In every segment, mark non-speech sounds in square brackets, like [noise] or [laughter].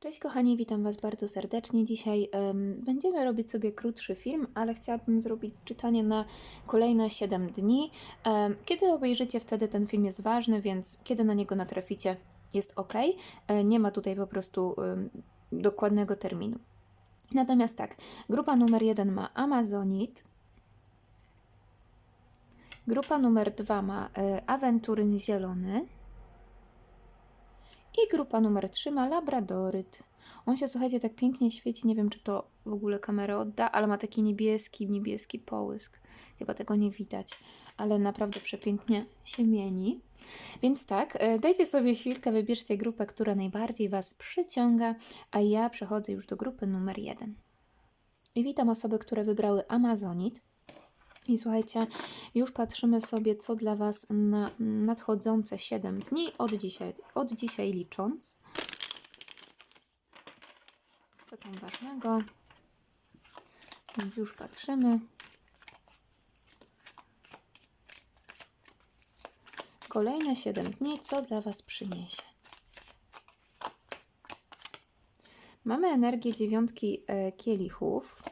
Cześć kochani, witam Was bardzo serdecznie. Dzisiaj em, będziemy robić sobie krótszy film, ale chciałabym zrobić czytanie na kolejne 7 dni. Kiedy obejrzycie, wtedy ten film jest ważny, więc kiedy na niego natraficie, jest ok. E, nie ma tutaj po prostu dokładnego terminu. Natomiast tak, grupa numer 1 ma Amazonit, grupa numer 2 ma e, Awenturyn Zielony. I grupa numer 3 ma Labradoryt. On się, słuchajcie, tak pięknie świeci. Nie wiem, czy to w ogóle kamera odda, ale ma taki niebieski, niebieski połysk. Chyba tego nie widać, ale naprawdę przepięknie się mieni. Więc tak, e, dajcie sobie chwilkę, wybierzcie grupę, która najbardziej Was przyciąga, a ja przechodzę już do grupy numer 1. I witam osoby, które wybrały Amazonit. I słuchajcie, już patrzymy sobie, co dla Was na nadchodzące 7 dni od dzisiaj, od dzisiaj licząc. Co tam ważnego? Więc już patrzymy. Kolejne 7 dni, co dla Was przyniesie? Mamy energię dziewiątki e, kielichów.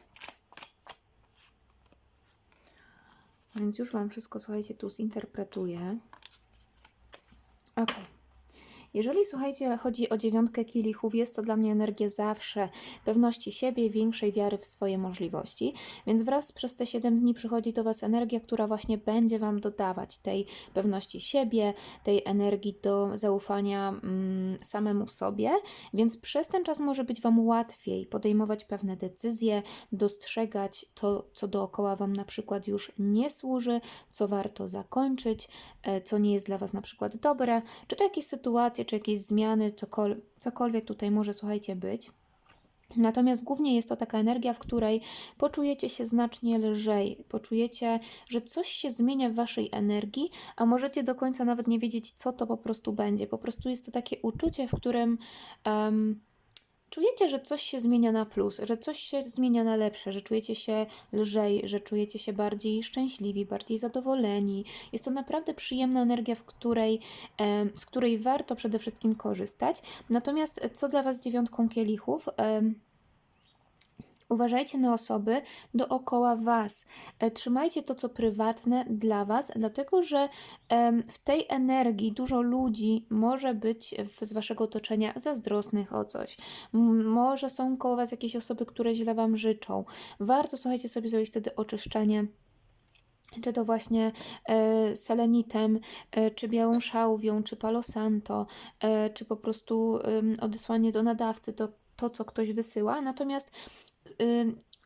Więc już Wam wszystko, słuchajcie, tu zinterpretuję. Jeżeli, słuchajcie, chodzi o dziewiątkę kielichów, jest to dla mnie energia zawsze pewności siebie, większej wiary w swoje możliwości, więc wraz przez te 7 dni przychodzi do Was energia, która właśnie będzie Wam dodawać tej pewności siebie, tej energii do zaufania mm, samemu sobie, więc przez ten czas może być Wam łatwiej podejmować pewne decyzje, dostrzegać to, co dookoła Wam na przykład już nie służy, co warto zakończyć, e, co nie jest dla Was na przykład dobre, czy to jakieś sytuacje, czy jakieś zmiany, cokol cokolwiek tutaj może, słuchajcie, być. Natomiast głównie jest to taka energia, w której poczujecie się znacznie lżej, poczujecie, że coś się zmienia w waszej energii, a możecie do końca nawet nie wiedzieć, co to po prostu będzie. Po prostu jest to takie uczucie, w którym um, czujecie, że coś się zmienia na plus, że coś się zmienia na lepsze, że czujecie się lżej, że czujecie się bardziej szczęśliwi, bardziej zadowoleni. Jest to naprawdę przyjemna energia, w której, z której warto przede wszystkim korzystać. Natomiast e, co dla Was dziewiątką kielichów? Uważajcie na osoby dookoła Was. E, Trzymajcie to, co prywatne dla Was, dlatego że w tej energii dużo ludzi może być z Waszego otoczenia zazdrosnych o coś. Może są koło Was jakieś osoby, które źle Wam życzą. Warto, słuchajcie, sobie zrobić wtedy oczyszczenie czy to właśnie e, selenitem, e, czy białą szałwią, czy palo santo, e, czy po prostu ym, odesłanie do nadawcy, to, to co ktoś wysyła. Natomiast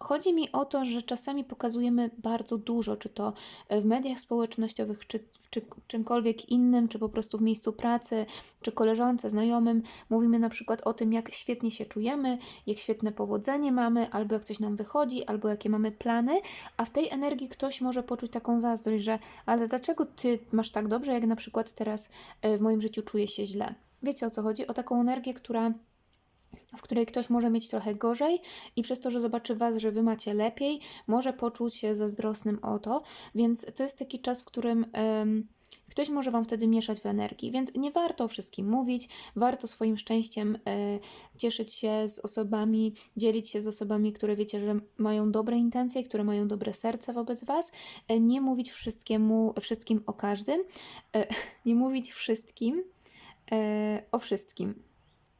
chodzi mi o to, że czasami pokazujemy bardzo dużo, czy to w mediach społecznościowych, czy, czy czymkolwiek innym, czy po prostu w miejscu pracy, czy koleżance, znajomym. Mówimy na przykład o tym, jak świetnie się czujemy, jak świetne powodzenie mamy, albo jak coś nam wychodzi, albo jakie mamy plany, a w tej energii ktoś może poczuć taką zazdrość, że ale dlaczego ty masz tak dobrze, jak na przykład teraz e, w moim życiu czuję się źle. Wiecie o co chodzi? O taką energię, która w której ktoś może mieć trochę gorzej i przez to, że zobaczy Was, że Wy macie lepiej, może poczuć się zazdrosnym o to, więc to jest taki czas, w którym em, ktoś może Wam wtedy mieszać w energii, więc nie warto o wszystkim mówić, warto swoim szczęściem e, cieszyć się z osobami, dzielić się z osobami, które wiecie, że mają dobre intencje, które mają dobre serce wobec Was, e, nie mówić wszystkiemu, wszystkim o każdym, e, [laughs] nie mówić wszystkim e, o wszystkim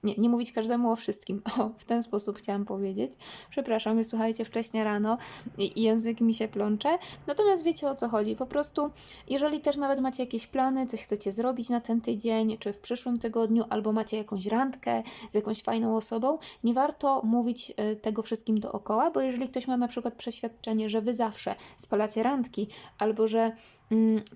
nie, nie mówić każdemu o wszystkim. [laughs] O, w ten sposób chciałam powiedzieć. Przepraszam, jest, słuchajcie, wcześnie rano i, język mi się plącze. Natomiast wiecie o co chodzi. Po prostu, jeżeli też nawet macie jakieś plany, coś chcecie zrobić na ten tydzień, czy w przyszłym tygodniu, albo macie jakąś randkę z jakąś fajną osobą, nie warto mówić y, tego wszystkim dookoła, bo jeżeli ktoś ma na przykład przeświadczenie, że wy zawsze spalacie randki, albo że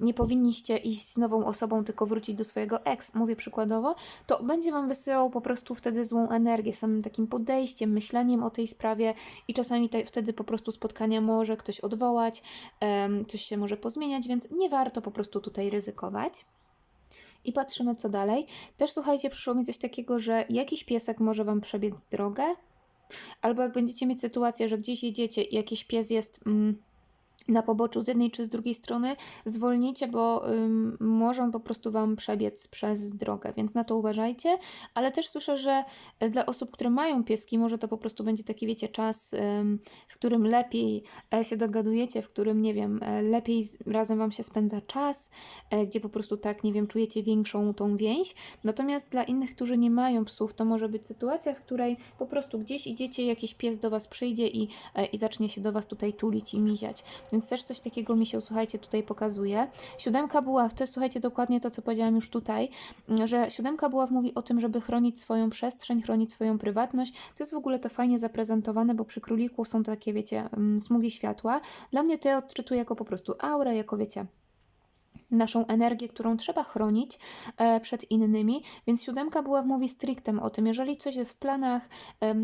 nie powinniście iść z nową osobą, tylko wrócić do swojego ex, mówię przykładowo, to będzie wam wysyłał po prostu wtedy złą energię, samym takim podejściem, myśleniem o tej sprawie i czasami te, wtedy po prostu spotkania może ktoś odwołać, em, coś się może pozmieniać, więc nie warto po prostu tutaj ryzykować. I patrzymy co dalej. Też słuchajcie, przyszło mi coś takiego, że jakiś piesek może wam przebiec drogę, albo jak będziecie mieć sytuację, że gdzieś jedziecie i jakiś pies jest. Mm, na poboczu z jednej czy z drugiej strony, zwolnijcie, bo ym, może po prostu Wam przebiec przez drogę, więc na to uważajcie. Ale też słyszę, że e, dla osób, które mają pieski, może to po prostu będzie taki, wiecie, czas, ym, w którym lepiej e, się dogadujecie, w którym, nie wiem, e, lepiej razem Wam się spędza czas, e, gdzie po prostu tak, nie wiem, czujecie większą tą więź. Natomiast dla innych, którzy nie mają psów, to może być sytuacja, w której po prostu gdzieś idziecie, jakiś pies do Was przyjdzie i, i zacznie się do Was tutaj tulić i miziać. Więc też coś takiego mi się, słuchajcie, tutaj pokazuje. Siódemka buław, to jest, słuchajcie, dokładnie to, co powiedziałam już tutaj, że siódemka buław mówi o tym, żeby chronić swoją przestrzeń, chronić swoją prywatność. To jest w ogóle to fajnie zaprezentowane, bo przy króliku są takie, wiecie, mm, smugi światła. Dla mnie to ja odczytuję jako po prostu aurę, jako, wiecie, naszą energię, którą trzeba chronić e, przed innymi, więc siódemka była mówi strictem o tym, jeżeli coś jest w planach,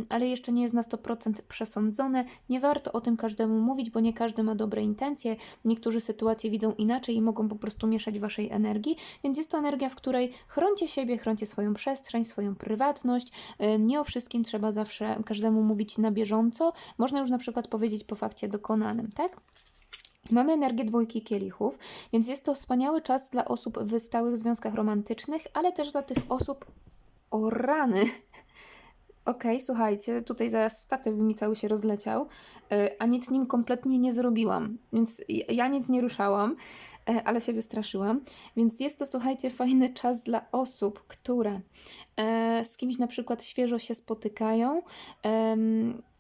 ale jeszcze nie jest na 100% przesądzone, nie warto o tym każdemu mówić, bo nie każdy ma dobre intencje, niektórzy sytuacje widzą inaczej i mogą po prostu mieszać waszej energii, więc jest to energia, w której chroncie siebie, chroncie swoją przestrzeń, swoją prywatność, e, nie o wszystkim trzeba zawsze każdemu mówić na bieżąco, można już na przykład powiedzieć po fakcie dokonanym, tak? Mamy energię dwójki kielichów, więc jest to wspaniały czas dla osób w stałych związkach romantycznych, ale też dla tych osób. O rany! [laughs] Okej, słuchajcie, tutaj zaraz statyw mi cały się rozleciał, e, a nic nim kompletnie nie zrobiłam, więc ja- ja nic nie ruszałam, e, ale się wystraszyłam. Więc jest to, słuchajcie, fajny czas dla osób, które e, z kimś na przykład świeżo się spotykają.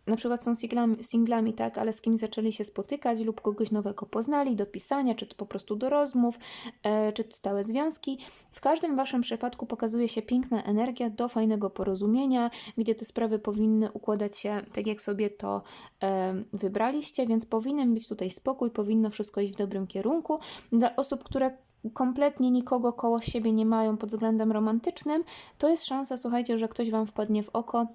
Na przykład są singlami, singlami, tak, ale z kimś zaczęli się spotykać lub kogoś nowego poznali do pisania, czy to po prostu do rozmów, e, czy stałe związki. W każdym waszym przypadku pokazuje się piękna energia do fajnego porozumienia, gdzie te sprawy powinny układać się tak, jak sobie to e, wybraliście, więc powinien być tutaj spokój, powinno wszystko iść w dobrym kierunku. Dla osób, które kompletnie nikogo koło siebie nie mają pod względem romantycznym, to jest szansa, słuchajcie, że ktoś wam wpadnie w oko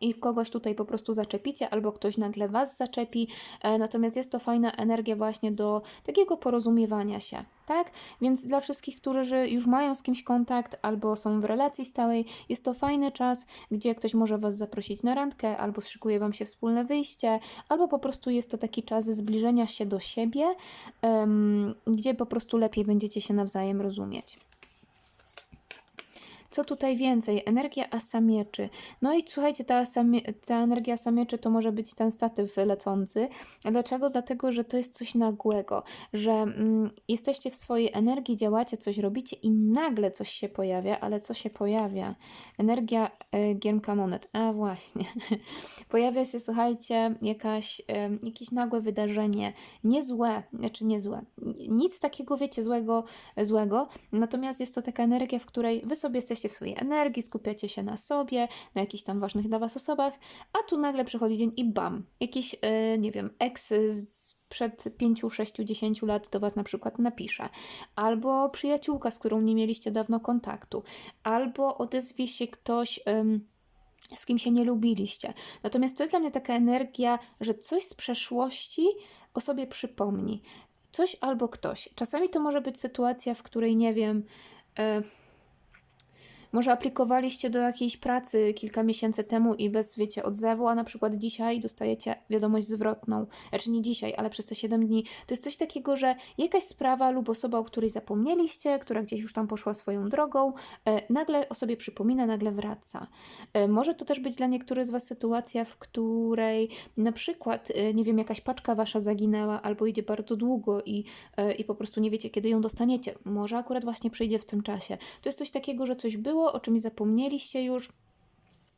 i kogoś tutaj po prostu zaczepicie, albo ktoś nagle Was zaczepi. E, natomiast jest to fajna energia właśnie do takiego porozumiewania się, tak? Więc dla wszystkich, którzy już mają z kimś kontakt albo są w relacji stałej, jest to fajny czas, gdzie ktoś może Was zaprosić na randkę, albo szykuje Wam się wspólne wyjście, albo po prostu jest to taki czas zbliżenia się do siebie, em, gdzie po prostu lepiej będziecie się nawzajem rozumieć. Co tutaj więcej? Energia asamieczy. No i słuchajcie, ta, asamie, ta energia asamieczy to może być ten statyw lecący. Dlaczego? Dlatego, że to jest coś nagłego, że mm, jesteście w swojej energii, działacie, coś robicie i nagle coś się pojawia, ale co się pojawia? Energia y, giermka monet. A właśnie. [laughs] pojawia się, słuchajcie, jakaś, em, jakieś nagłe wydarzenie. Niezłe, znaczy niezłe. Nic takiego, wiecie, złego, złego. Natomiast jest to taka energia, w której wy sobie jesteście w swojej energii, skupiacie się na sobie, na jakichś tam ważnych dla was osobach, a tu nagle przychodzi dzień i bam, jakiś, e, nie wiem, eks przed 5, 6, 10 lat do was na przykład napisze, albo przyjaciółka, z którą nie mieliście dawno kontaktu, albo odezwie się ktoś. em, z kim się nie lubiliście. Natomiast to jest dla mnie taka energia, że coś z przeszłości o sobie przypomni. Coś albo ktoś. Czasami to może być sytuacja, w której nie wiem. E, może aplikowaliście do jakiejś pracy kilka miesięcy temu i bez, wiecie, odzewu, a na przykład dzisiaj dostajecie wiadomość zwrotną. Znaczy nie dzisiaj, ale przez te 7 dni. To jest coś takiego, że jakaś sprawa lub osoba, o której zapomnieliście, która gdzieś już tam poszła swoją drogą, e, nagle o sobie przypomina, nagle wraca. E, może to też być dla niektórych z Was sytuacja, w której na przykład, e, nie wiem, jakaś paczka Wasza zaginęła albo idzie bardzo długo i, i po prostu nie wiecie, kiedy ją dostaniecie. Może akurat właśnie przyjdzie w tym czasie. To jest coś takiego, że coś było, o czymś zapomnieliście już,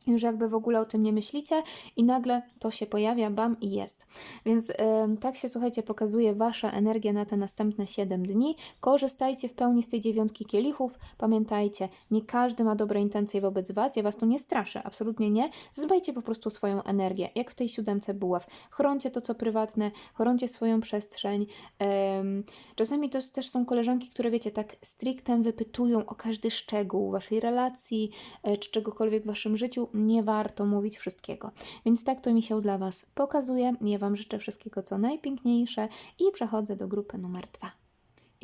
już jakby w ogóle o tym nie myślicie i nagle to się pojawia, bam i jest. Więc tak się, słuchajcie, pokazuje Wasza energia na te następne 7 dni. Korzystajcie w pełni z tej dziewiątki kielichów. Pamiętajcie, nie każdy ma dobre intencje wobec Was. Ja Was tu nie straszę, absolutnie nie. Zadbajcie po prostu swoją energię, jak w tej siódemce buław. Chroncie to, co prywatne, chroncie swoją przestrzeń. Em, czasami to też są koleżanki, które, wiecie, tak strictem wypytują o każdy szczegół Waszej relacji, e, czy czegokolwiek w Waszym życiu. Nie warto mówić wszystkiego. Więc tak to mi się dla Was pokazuje. Ja Wam życzę wszystkiego, co najpiękniejsze i przechodzę do grupy numer dwa.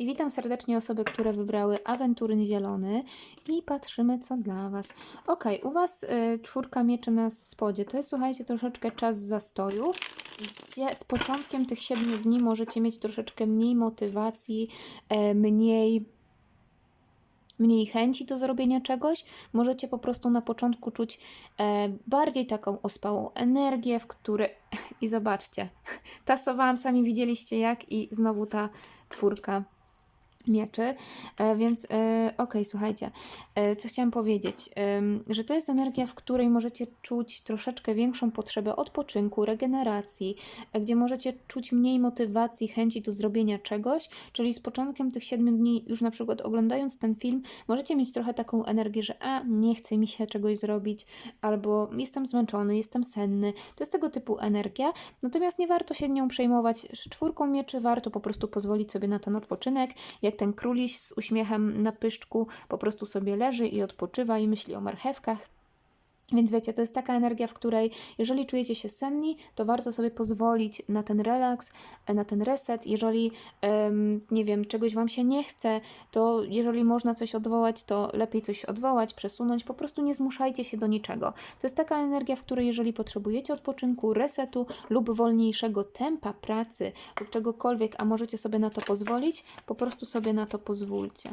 I witam serdecznie osoby, które wybrały awentury zielony i patrzymy, co dla Was. Ok, u Was y, czwórka mieczy na spodzie. To jest, słuchajcie, troszeczkę czas zastoju. gdzie z początkiem tych siedmiu dni możecie mieć troszeczkę mniej motywacji, e, mniej mniej chęci do zrobienia czegoś, możecie po prostu na początku czuć e, bardziej taką ospałą energię, w której. [laughs] I zobaczcie, [laughs] tasowałam, sami widzieliście jak, i znowu ta czwórka mieczy, e, więc e, okej, słuchajcie, e, co chciałam powiedzieć, że to jest energia, w której możecie czuć troszeczkę większą potrzebę odpoczynku, regeneracji, gdzie możecie czuć mniej motywacji, chęci do zrobienia czegoś, czyli z początkiem tych siedmiu dni, już na przykład oglądając ten film, możecie mieć trochę taką energię, że a, nie chce mi się czegoś zrobić, albo jestem zmęczony, jestem senny, to jest tego typu energia, natomiast nie warto się nią przejmować. Z czwórką mieczy, warto po prostu pozwolić sobie na ten odpoczynek, jak ten króliś z uśmiechem na pyszczku po prostu sobie leży i odpoczywa i myśli o marchewkach. Więc wiecie, to jest taka energia, w której jeżeli czujecie się senni, to warto sobie pozwolić na ten relaks, e, na ten reset. Jeżeli, nie wiem, czegoś Wam się nie chce, to jeżeli można coś odwołać, to lepiej coś odwołać, przesunąć. Po prostu nie zmuszajcie się do niczego. To jest taka energia, w której jeżeli potrzebujecie odpoczynku, resetu lub wolniejszego tempa pracy lub czegokolwiek, a możecie sobie na to pozwolić, po prostu sobie na to pozwólcie.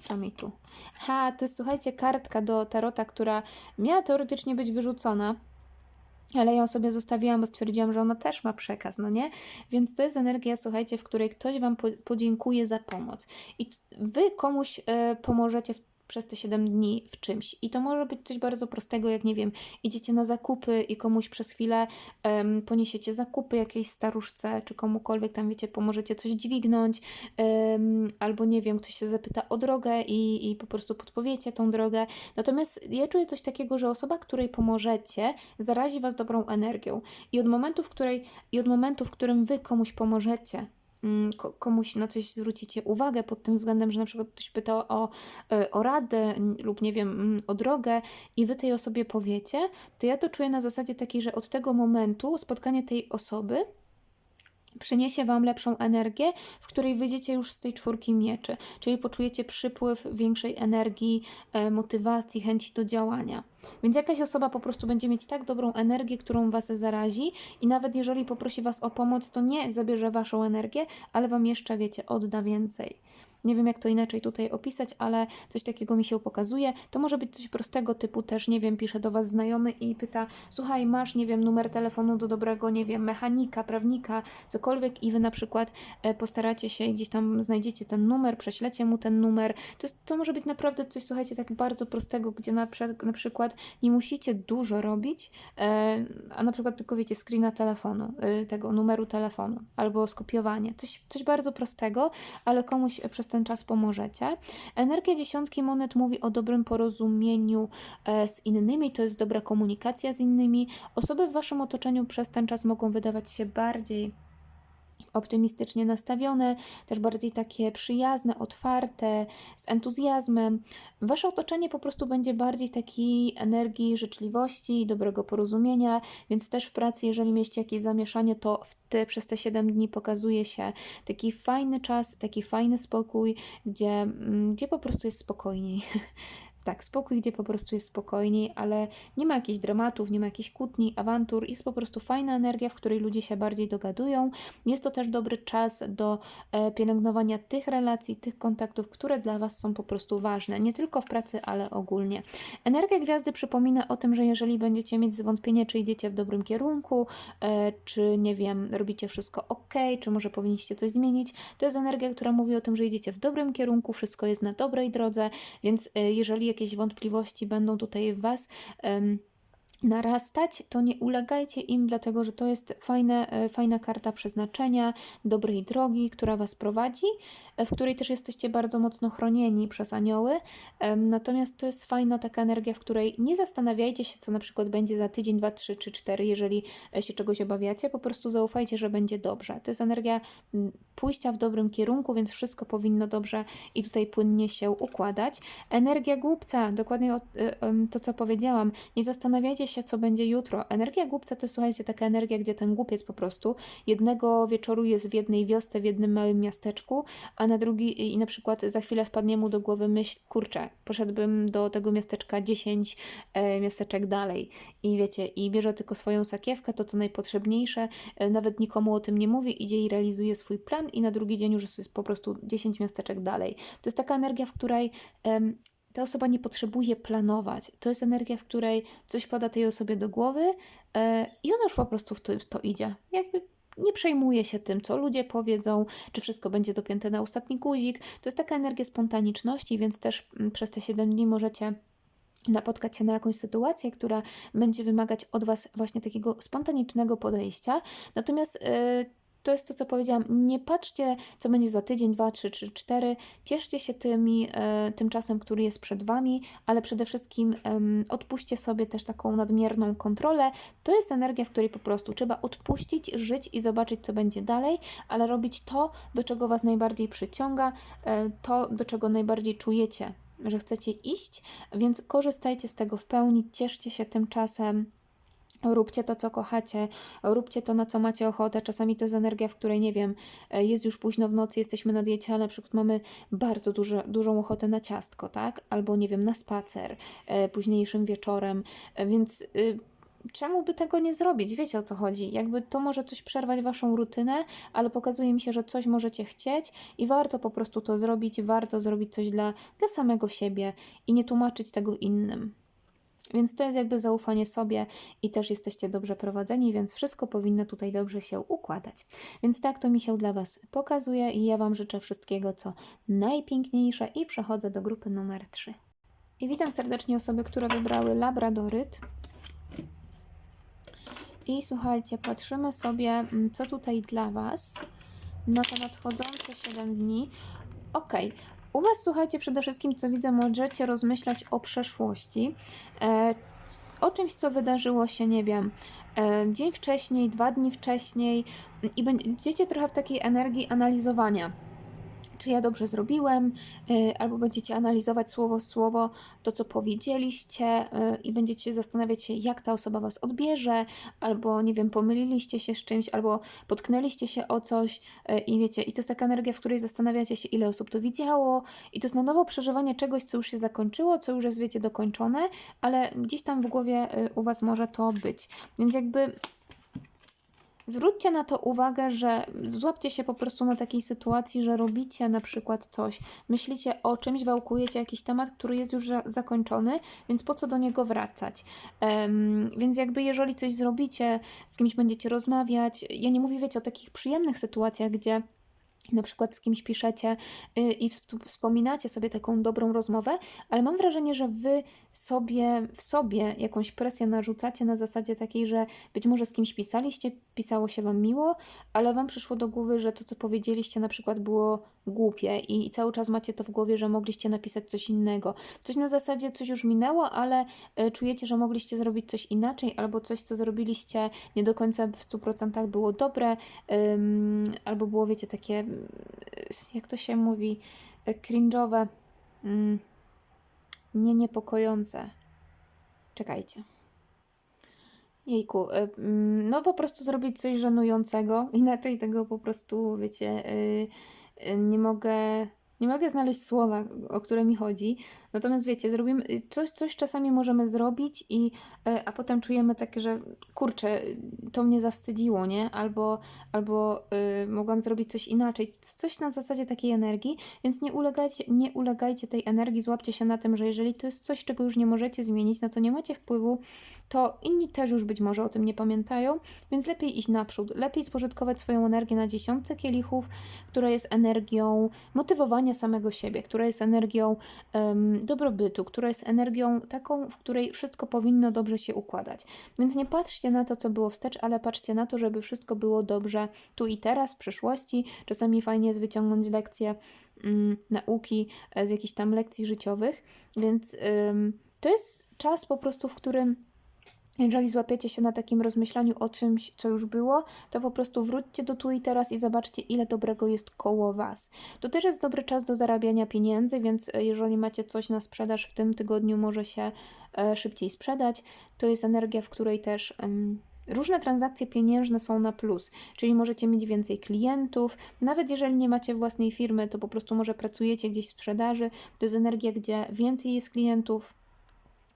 Co mi tu? Ha, to jest, słuchajcie, kartka do tarota, która miała teoretycznie być wyrzucona. Ale ją sobie zostawiłam, bo stwierdziłam, że ona też ma przekaz, no nie? Więc to jest energia, słuchajcie, w której ktoś Wam po- podziękuje za pomoc. I Wy komuś e, pomożecie w, przez te 7 dni w czymś. I to może być coś bardzo prostego, jak nie wiem, idziecie na zakupy i komuś przez chwilę em, poniesiecie zakupy jakiejś staruszce, czy komukolwiek tam, wiecie, pomożecie coś dźwignąć, em, albo nie wiem, ktoś się zapyta o drogę i, i po prostu podpowiecie tą drogę. Natomiast ja czuję coś takiego, że osoba, której pomożecie, zarazi Was dobrą energią. I od momentu, w, której, i od momentu, w którym Wy komuś pomożecie, komuś na coś zwrócicie uwagę pod tym względem, że na przykład ktoś pyta o, e, o radę lub nie wiem, mm, o drogę i wy tej osobie powiecie, to ja to czuję na zasadzie takiej, że od tego momentu spotkanie tej osoby przyniesie Wam lepszą energię, w której wyjdziecie już z tej czwórki mieczy, czyli poczujecie przypływ większej energii, e, motywacji, chęci do działania. Więc jakaś osoba po prostu będzie mieć tak dobrą energię, którą Was zarazi i nawet jeżeli poprosi Was o pomoc, to nie zabierze Waszą energię, ale Wam jeszcze, wiecie, odda więcej. Nie wiem, jak to inaczej tutaj opisać, ale coś takiego mi się pokazuje. To może być coś prostego, typu też, nie wiem, pisze do Was znajomy i pyta, słuchaj, masz, nie wiem, numer telefonu do dobrego, nie wiem, mechanika, prawnika, cokolwiek i Wy na przykład e, postaracie się i gdzieś tam znajdziecie ten numer, prześlecie mu ten numer. To, jest, to może być naprawdę coś, słuchajcie, tak bardzo prostego, gdzie na, na przykład nie musicie dużo robić, e, a na przykład tylko, wiecie, screena telefonu, e, tego numeru telefonu, albo skopiowanie. Coś, coś bardzo prostego, ale komuś e, ten czas pomożecie. Energia dziesiątki monet mówi o dobrym porozumieniu e, z innymi, to jest dobra komunikacja z innymi. Osoby w Waszym otoczeniu przez ten czas mogą wydawać się bardziej optymistycznie nastawione, też bardziej takie przyjazne, otwarte, z entuzjazmem. Wasze otoczenie po prostu będzie bardziej takiej energii życzliwości, dobrego porozumienia, więc też w pracy, jeżeli mieliście jakieś zamieszanie, to te, przez te 7 dni pokazuje się taki fajny czas, taki fajny spokój, gdzie, mm, gdzie po prostu jest spokojniej. [laughs] Tak, spokój, gdzie po prostu jest spokojniej, ale nie ma jakichś dramatów, nie ma jakichś kłótni, awantur, jest po prostu fajna energia, w której ludzie się bardziej dogadują. Jest to też dobry czas do e, pielęgnowania tych relacji, tych kontaktów, które dla Was są po prostu ważne, nie tylko w pracy, ale ogólnie. Energia gwiazdy przypomina o tym, że jeżeli będziecie mieć zwątpienie, czy idziecie w dobrym kierunku, e, czy nie wiem, robicie wszystko ok, czy może powinniście coś zmienić, to jest energia, która mówi o tym, że idziecie w dobrym kierunku, wszystko jest na dobrej drodze, więc e, jeżeli jakieś wątpliwości będą tutaj w Was narastać, to nie ulegajcie im, dlatego że to jest fajne, e, fajna karta przeznaczenia, dobrej drogi, która Was prowadzi, e, w której też jesteście bardzo mocno chronieni przez anioły. Natomiast to jest fajna taka energia, w której nie zastanawiajcie się, co na przykład będzie za tydzień, dwa, trzy czy cztery, jeżeli e, się czegoś obawiacie, po prostu zaufajcie, że będzie dobrze. To jest energia pójścia w dobrym kierunku, więc wszystko powinno dobrze i tutaj płynnie się układać. Energia głupca, dokładnie to, co powiedziałam. Nie zastanawiajcie się, co będzie jutro. Energia głupca to słuchajcie, taka energia, gdzie ten głupiec po prostu jednego wieczoru jest w jednej wiosce, w jednym małym miasteczku, a na drugi i na przykład za chwilę wpadnie mu do głowy myśl, kurczę, poszedłbym do tego miasteczka 10 e, miasteczek dalej i wiecie, i bierze tylko swoją sakiewkę, to co najpotrzebniejsze, e, nawet nikomu o tym nie mówi, idzie i realizuje swój plan i na drugi dzień już jest po prostu 10 miasteczek dalej. To jest taka energia, w której ta osoba nie potrzebuje planować. To jest energia, w której coś pada tej osobie do głowy e, i ona już po prostu w to, w to idzie. Jakby nie przejmuje się tym, co ludzie powiedzą, czy wszystko będzie dopięte na ostatni guzik. To jest taka energia spontaniczności, więc też mm, przez te 7 dni możecie napotkać się na jakąś sytuację, która będzie wymagać od Was właśnie takiego spontanicznego podejścia. Natomiast e, to jest to, co powiedziałam. Nie patrzcie, co będzie za tydzień, dwa, trzy, trzy, cztery. Cieszcie się tymi, e, tym czasem, który jest przed Wami, ale przede wszystkim odpuśćcie sobie też taką nadmierną kontrolę. To jest energia, w której po prostu trzeba odpuścić, żyć i zobaczyć, co będzie dalej, ale robić to, do czego Was najbardziej przyciąga, e, to, do czego najbardziej czujecie, że chcecie iść, więc korzystajcie z tego w pełni, cieszcie się tym czasem. Róbcie to, co kochacie, róbcie to, na co macie ochotę. Czasami to jest energia, w której, nie wiem, e, jest już późno w nocy, jesteśmy na diecie, ale na przykład mamy bardzo duże, dużą ochotę na ciastko, tak? Albo, nie wiem, na spacer e, późniejszym wieczorem, e, więc y, czemu by tego nie zrobić? Wiecie o co chodzi? Jakby to może coś przerwać waszą rutynę, ale pokazuje mi się, że coś możecie chcieć i warto po prostu to zrobić, warto zrobić coś dla, dla samego siebie i nie tłumaczyć tego innym. Więc to jest jakby zaufanie sobie i też jesteście dobrze prowadzeni, więc wszystko powinno tutaj dobrze się układać. Więc tak to mi się dla Was pokazuje i ja Wam życzę wszystkiego, co najpiękniejsze i przechodzę do grupy numer 3. I witam serdecznie osoby, które wybrały labradoryt. I słuchajcie, patrzymy sobie, mm, co tutaj dla Was na te nadchodzące 7 dni. Ok, u Was, słuchajcie, przede wszystkim, co widzę, możecie rozmyślać o przeszłości, e, o czymś, co wydarzyło się, nie wiem, e, dzień wcześniej, dwa dni wcześniej i będziecie trochę w takiej energii analizowania czy ja dobrze zrobiłem, y, albo będziecie analizować słowo słowo to, co powiedzieliście y, i będziecie zastanawiać się, jak ta osoba was odbierze, albo nie wiem, pomyliliście się z czymś, albo potknęliście się o coś y, i wiecie, i to jest taka energia, w której zastanawiacie się, ile osób to widziało, i to jest na nowo przeżywanie czegoś, co już się zakończyło, co już jest, wiecie, dokończone, ale gdzieś tam w głowie u was może to być. Więc jakby Zwróćcie na to uwagę, że złapcie się po prostu na takiej sytuacji, że robicie na przykład coś, myślicie o czymś, wałkujecie jakiś temat, który jest już zakończony, więc po co do niego wracać? Um, więc jakby jeżeli coś zrobicie, z kimś będziecie rozmawiać, ja nie mówię, wiecie, o takich przyjemnych sytuacjach, gdzie na przykład z kimś piszecie y, i wspominacie sobie taką dobrą rozmowę, ale mam wrażenie, że wy sobie w sobie jakąś presję narzucacie na zasadzie takiej, że być może z kimś pisaliście, pisało się wam miło, ale wam przyszło do głowy, że to, co powiedzieliście, na przykład było głupie i, cały czas macie to w głowie, że mogliście napisać coś innego. Coś na zasadzie, coś już minęło, ale y, czujecie, że mogliście zrobić coś inaczej, albo coś, co zrobiliście nie do końca w 100% było dobre, albo było, wiecie, takie, jak to się mówi, y, cringe'owe. Mm, nie niepokojące. Czekajcie. Jejku, y, mm, no po prostu zrobić coś żenującego, [laughs] inaczej tego po prostu, wiecie, y, y, nie mogę, nie mogę znaleźć słowa, o które mi chodzi. Natomiast wiecie, zrobimy coś, coś czasami możemy zrobić i a potem czujemy takie, że kurczę, to mnie zawstydziło, nie? Albo, albo y, mogłam zrobić coś inaczej. Coś na zasadzie takiej energii, więc nie ulegajcie, nie ulegajcie tej energii, złapcie się na tym, że jeżeli to jest coś, czego już nie możecie zmienić, na co nie macie wpływu, to inni też już być może o tym nie pamiętają, więc lepiej iść naprzód, lepiej spożytkować swoją energię na dziesiątce kielichów, która jest energią motywowania samego siebie, która jest energią dobrobytu, która jest energią taką, w której wszystko powinno dobrze się układać. Więc nie patrzcie na to, co było wstecz, ale patrzcie na to, żeby wszystko było dobrze tu i teraz, w przyszłości. Czasami fajnie jest wyciągnąć lekcje mm, nauki e, z jakichś tam lekcji życiowych, więc ym, to jest czas po prostu, w którym jeżeli złapiecie się na takim rozmyślaniu o czymś, co już było, to po prostu wróćcie do tu i teraz i zobaczcie, ile dobrego jest koło Was. To też jest dobry czas do zarabiania pieniędzy, więc e, jeżeli macie coś na sprzedaż w tym tygodniu, może się e, szybciej sprzedać. To jest energia, w której też. Różne transakcje pieniężne są na plus, czyli możecie mieć więcej klientów. Nawet jeżeli nie macie własnej firmy, to po prostu może pracujecie gdzieś w sprzedaży. To jest energia, gdzie więcej jest klientów,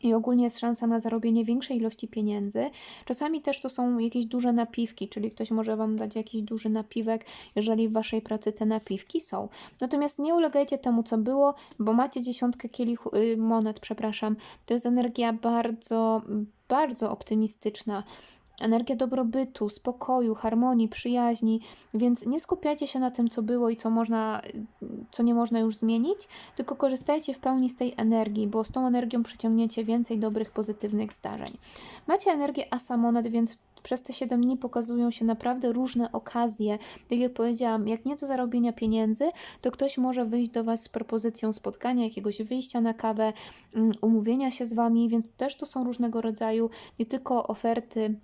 i ogólnie jest szansa na zarobienie większej ilości pieniędzy. Czasami też to są jakieś duże napiwki, czyli ktoś może Wam dać jakiś duży napiwek, jeżeli w Waszej pracy te napiwki są. Natomiast nie ulegajcie temu, co było, bo macie dziesiątkę kielichu, y, monet, przepraszam. To jest energia bardzo, bardzo optymistyczna energia dobrobytu, spokoju, harmonii, przyjaźni, więc nie skupiajcie się na tym, co było i co można, co nie można już zmienić, tylko korzystajcie w pełni z tej energii, bo z tą energią przyciągniecie więcej dobrych, pozytywnych zdarzeń. Macie energię Asamonet, więc przez te 7 dni pokazują się naprawdę różne okazje. Tak jak powiedziałam, jak nie do zarobienia pieniędzy, to ktoś może wyjść do Was z propozycją spotkania, jakiegoś wyjścia na kawę, mm, umówienia się z Wami, więc też to są różnego rodzaju nie tylko oferty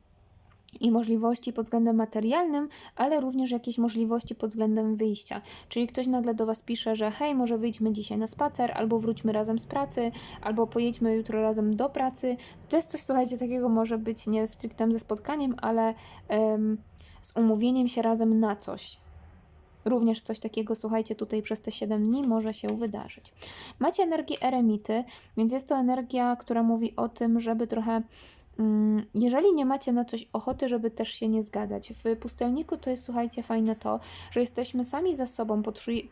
i możliwości pod względem materialnym, ale również jakieś możliwości pod względem wyjścia. Czyli ktoś nagle do Was pisze, że hej, może wyjdźmy dzisiaj na spacer, albo wróćmy razem z pracy, albo pojedźmy jutro razem do pracy. To jest coś, słuchajcie, takiego może być nie stricte ze spotkaniem, ale em, z umówieniem się razem na coś. Również coś takiego, słuchajcie, tutaj przez te 7 dni może się wydarzyć. Macie energię eremity, więc jest to energia, która mówi o tym, żeby trochę Jeżeli nie macie na coś ochoty, żeby też się nie zgadzać, w pustelniku to jest, słuchajcie, fajne to, że jesteśmy sami ze sobą,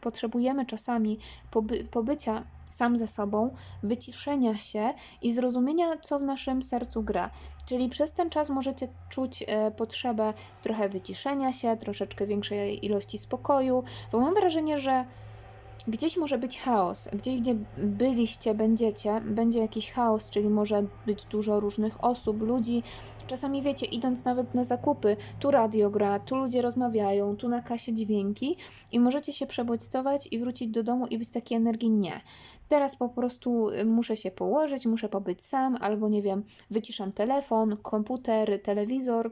potrzebujemy czasami poby- pobycia sam ze sobą, wyciszenia się i zrozumienia, co w naszym sercu gra. Czyli przez ten czas możecie czuć e, potrzebę trochę wyciszenia się, troszeczkę większej ilości spokoju, bo mam wrażenie, że gdzieś może być chaos. Gdzieś, gdzie byliście, będziecie, będzie jakiś chaos, czyli może być dużo różnych osób, ludzi. Czasami wiecie, idąc nawet na zakupy, tu radio gra, tu ludzie rozmawiają, tu na kasie dźwięki i możecie się przebodźcować i wrócić do domu i być takiej energii nie. Teraz po prostu y, muszę się położyć, muszę pobyć sam, albo nie wiem, wyciszam telefon, komputer, telewizor,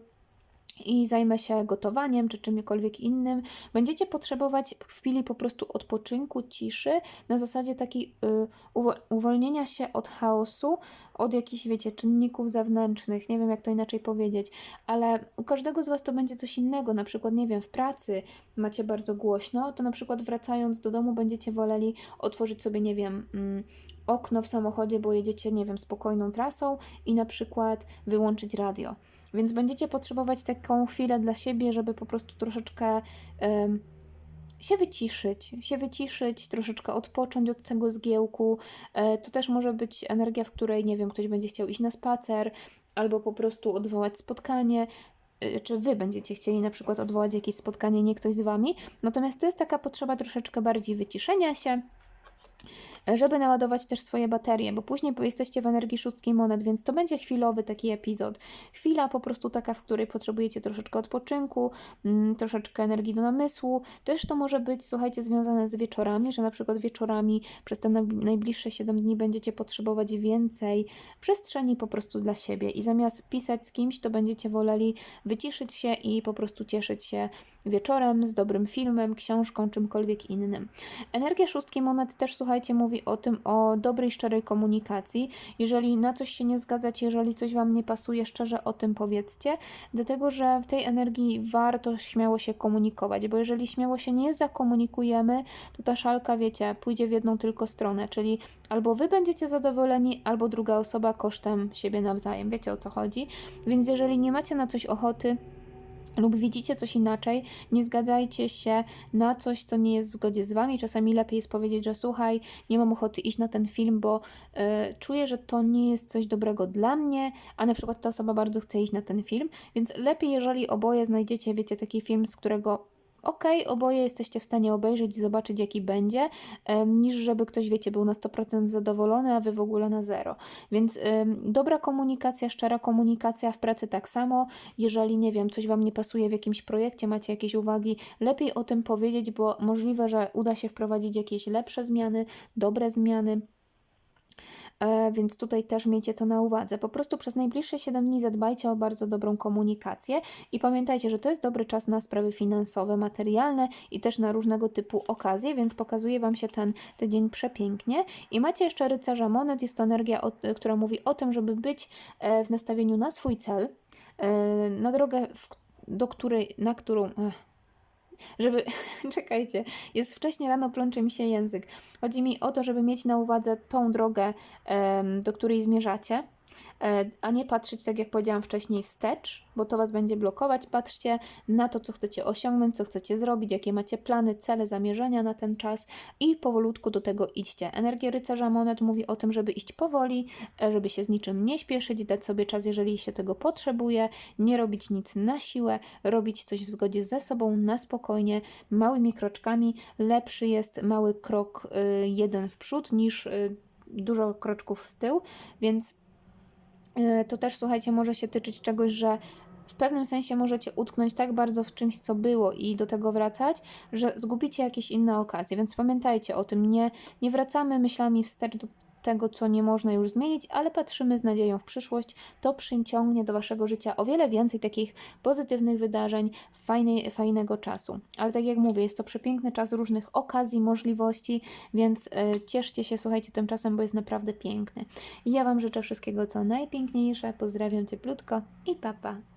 i zajmę się gotowaniem czy czymkolwiek innym, będziecie potrzebować w chwili po prostu odpoczynku, ciszy, na zasadzie takiej y, uwo- uwolnienia się od chaosu, od jakichś, wiecie, czynników zewnętrznych, nie wiem jak to inaczej powiedzieć, ale u każdego z Was to będzie coś innego, na przykład, nie wiem, w pracy macie bardzo głośno, to na przykład wracając do domu będziecie woleli otworzyć sobie, nie wiem, mm, okno w samochodzie, bo jedziecie, nie wiem, spokojną trasą i na przykład wyłączyć radio. Więc będziecie potrzebować taką chwilę dla siebie, żeby po prostu troszeczkę em, się wyciszyć, się wyciszyć, troszeczkę odpocząć od tego zgiełku. E, to też może być energia, w której, nie wiem, ktoś będzie chciał iść na spacer, albo po prostu odwołać spotkanie. e, Czy wy będziecie chcieli na przykład odwołać jakieś spotkanie, nie ktoś z wami. Natomiast to jest taka potrzeba troszeczkę bardziej wyciszenia się żeby naładować też swoje baterie, bo później jesteście w energii szóstki monet, więc to będzie chwilowy taki epizod. Chwila po prostu taka, w której potrzebujecie troszeczkę odpoczynku, mm, troszeczkę energii do namysłu. Też to może być, słuchajcie, związane z wieczorami, że na przykład wieczorami przez te naj- najbliższe 7 dni będziecie potrzebować więcej przestrzeni po prostu dla siebie i zamiast pisać z kimś, to będziecie woleli wyciszyć się i po prostu cieszyć się wieczorem z dobrym filmem, książką, czymkolwiek innym. Energia szóstki monet też, słuchajcie, mówi o tym, o dobrej, szczerej komunikacji. Jeżeli na coś się nie zgadzacie, jeżeli coś Wam nie pasuje, szczerze o tym powiedzcie, dlatego że w tej energii warto śmiało się komunikować, bo jeżeli śmiało się nie zakomunikujemy, to ta szalka, wiecie, pójdzie w jedną tylko stronę, czyli albo Wy będziecie zadowoleni, albo druga osoba kosztem siebie nawzajem. Wiecie o co chodzi? Więc jeżeli nie macie na coś ochoty, lub widzicie coś inaczej, nie zgadzajcie się na coś, co nie jest w zgodzie z wami. Czasami lepiej jest powiedzieć, że słuchaj, nie mam ochoty iść na ten film, bo y, czuję, że to nie jest coś dobrego dla mnie, a na przykład ta osoba bardzo chce iść na ten film, więc lepiej, jeżeli oboje znajdziecie, wiecie, taki film, z którego okej, oboje jesteście w stanie obejrzeć i zobaczyć, jaki będzie, niż żeby ktoś, wiecie, był na 100% zadowolony, a wy w ogóle na zero. Więc dobra komunikacja, szczera komunikacja w pracy tak samo. Jeżeli, nie wiem, coś wam nie pasuje w jakimś projekcie, macie jakieś uwagi, lepiej o tym powiedzieć, bo możliwe, że uda się wprowadzić jakieś lepsze zmiany, dobre zmiany. E, więc tutaj też miejcie to na uwadze. Po prostu przez najbliższe 7 dni zadbajcie o bardzo dobrą komunikację i pamiętajcie, że to jest dobry czas na sprawy finansowe, materialne i też na różnego typu okazje, więc pokazuje Wam się ten tydzień przepięknie. I macie jeszcze rycerza monet, jest to energia, o, która mówi o tym, żeby być e, w nastawieniu na swój cel, e, na drogę, do której, na którą... Ech, żeby, [laughs] czekajcie, jest wcześnie rano, plącze mi się język. Chodzi mi o to, żeby mieć na uwadze tą drogę, do której zmierzacie, a nie patrzeć, tak jak powiedziałam wcześniej, wstecz, bo to Was będzie blokować. Patrzcie na to, co chcecie osiągnąć, co chcecie zrobić, jakie macie plany, cele, zamierzenia na ten czas i powolutku do tego idźcie. Energia rycerza monet mówi o tym, żeby iść powoli, e, żeby się z niczym nie śpieszyć, dać sobie czas, jeżeli się tego potrzebuje, nie robić nic na siłę, robić coś w zgodzie ze sobą, na spokojnie, małymi kroczkami. Lepszy jest mały krok y, jeden w przód niż y, dużo kroczków w tył, więc E, to też słuchajcie, może się tyczyć czegoś, że w pewnym sensie możecie utknąć tak bardzo w czymś, co było i do tego wracać, że zgubicie jakieś inne okazje. Więc pamiętajcie o tym, nie, nie wracamy myślami wstecz do tego, co nie można już zmienić, ale patrzymy z nadzieją w przyszłość. To przyciągnie do Waszego życia o wiele więcej takich pozytywnych wydarzeń, fajnej, fajnego czasu. Ale tak jak mówię, jest to przepiękny czas różnych okazji, możliwości, więc e, cieszcie się, słuchajcie tym czasem, bo jest naprawdę piękny. I ja Wam życzę wszystkiego, co najpiękniejsze. Pozdrawiam cieplutko i papa.